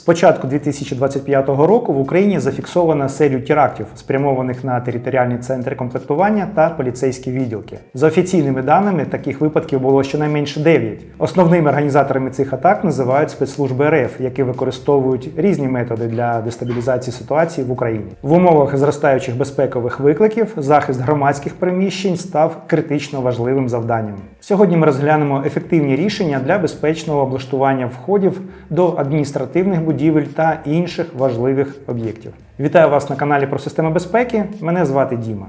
З початку 2025 року в Україні зафіксовано серію терактів, спрямованих на територіальні центри комплектування та поліцейські відділки. За офіційними даними, таких випадків було щонайменше 9. Основними організаторами цих атак називають спецслужби РФ, які використовують різні методи для дестабілізації ситуації в Україні. В умовах зростаючих безпекових викликів захист громадських приміщень став критично важливим завданням. Сьогодні ми розглянемо ефективні рішення для безпечного облаштування входів до адміністративних будівель та інших важливих об'єктів. Вітаю вас на каналі про системи безпеки. Мене звати Діма.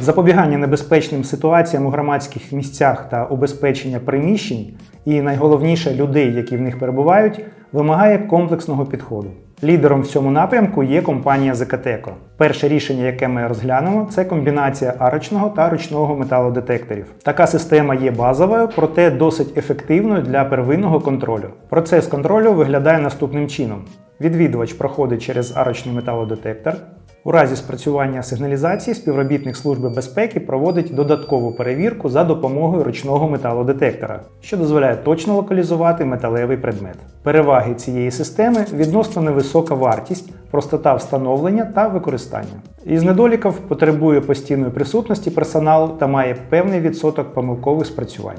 Запобігання небезпечним ситуаціям у громадських місцях та убезпечення приміщень і найголовніше людей, які в них перебувають, вимагає комплексного підходу. Лідером в цьому напрямку є компанія Закатеко. Перше рішення, яке ми розглянемо, це комбінація арочного та ручного металодетекторів. Така система є базовою, проте досить ефективною для первинного контролю. Процес контролю виглядає наступним чином: відвідувач проходить через арочний металодетектор. У разі спрацювання сигналізації співробітник Служби безпеки проводить додаткову перевірку за допомогою ручного металодетектора, що дозволяє точно локалізувати металевий предмет. Переваги цієї системи відносно невисока вартість, простота встановлення та використання. Із недоліків потребує постійної присутності персоналу та має певний відсоток помилкових спрацювань.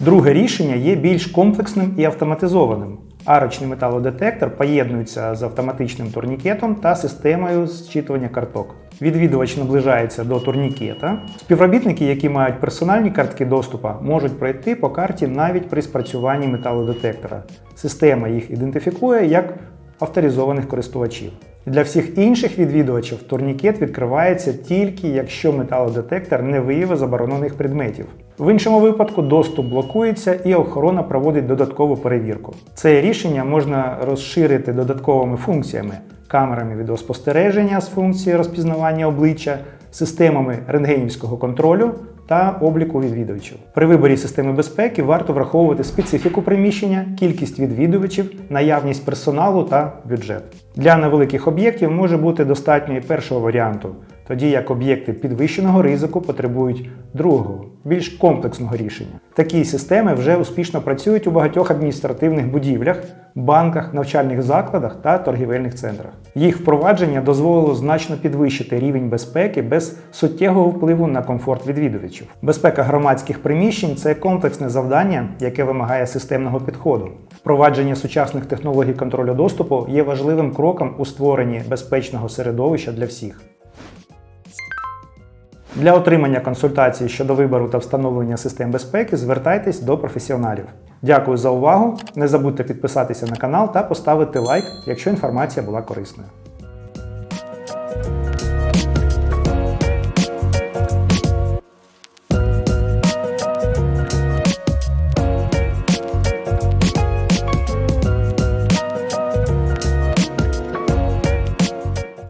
Друге рішення є більш комплексним і автоматизованим. Арочний металодетектор поєднується з автоматичним турнікетом та системою зчитування карток. Відвідувач наближається до турнікета. Співробітники, які мають персональні картки доступу, можуть пройти по карті навіть при спрацюванні металодетектора. Система їх ідентифікує як авторизованих користувачів. Для всіх інших відвідувачів турнікет відкривається тільки якщо металодетектор не виявив заборонених предметів. В іншому випадку доступ блокується і охорона проводить додаткову перевірку. Це рішення можна розширити додатковими функціями, камерами відеоспостереження з функцією розпізнавання обличчя, системами рентгенівського контролю та обліку відвідувачів. При виборі системи безпеки варто враховувати специфіку приміщення, кількість відвідувачів, наявність персоналу та бюджет. Для невеликих об'єктів може бути достатньо і першого варіанту, тоді як об'єкти підвищеного ризику потребують другого, більш комплексного рішення. Такі системи вже успішно працюють у багатьох адміністративних будівлях, банках, навчальних закладах та торгівельних центрах. Їх впровадження дозволило значно підвищити рівень безпеки без суттєвого впливу на комфорт відвідувачів. Безпека громадських приміщень це комплексне завдання, яке вимагає системного підходу. Впровадження сучасних технологій контролю доступу є важливим кроком у створенні безпечного середовища для всіх. Для отримання консультацій щодо вибору та встановлення систем безпеки звертайтесь до професіоналів. Дякую за увагу! Не забудьте підписатися на канал та поставити лайк, якщо інформація була корисною.